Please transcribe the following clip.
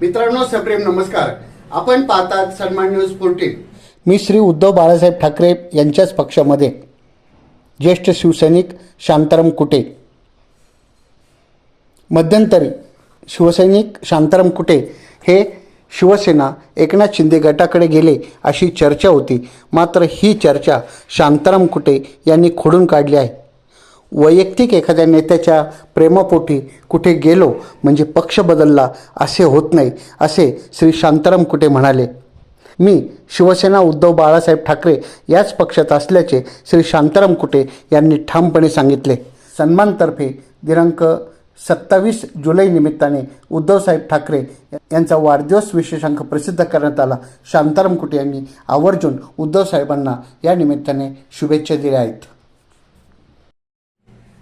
मित्रांनो सप्रेम नमस्कार. आपण पाहतात सन्मान न्यूज फोर्टीन मी श्री उद्धव बाळासाहेब ठाकरे यांच्याच पक्षामध्ये ज्येष्ठ शिवसैनिक शांताराम कुटे. मध्यंतरी शिवसैनिक शांताराम कुटे हे शिवसेना एकनाथ शिंदे गटाकडे गेले अशी चर्चा होती. मात्र ही चर्चा शांताराम कुटे यांनी खोडून काढली आहे. वैयक्तिक एखाद्या नेत्याच्या प्रेमापोटी कुठे गेलो म्हणजे पक्ष बदलला असे होत नाही असे श्री शांताराम कुटे म्हणाले? मी शिवसेना उद्धव बाळासाहेब ठाकरे याच पक्षात असल्याचे श्री शांताराम कुटे यांनी ठामपणे सांगितले. सन्मानतर्फे दिनांक सत्तावीस जुलै निमित्ताने उद्धवसाहेब ठाकरे यांचा वाढदिवस विशेषांक प्रसिद्ध करण्यात आला. शांताराम कुटे यांनी आवर्जून उद्धवसाहेबांना या निमित्ताने शुभेच्छा दिल्या आहेत.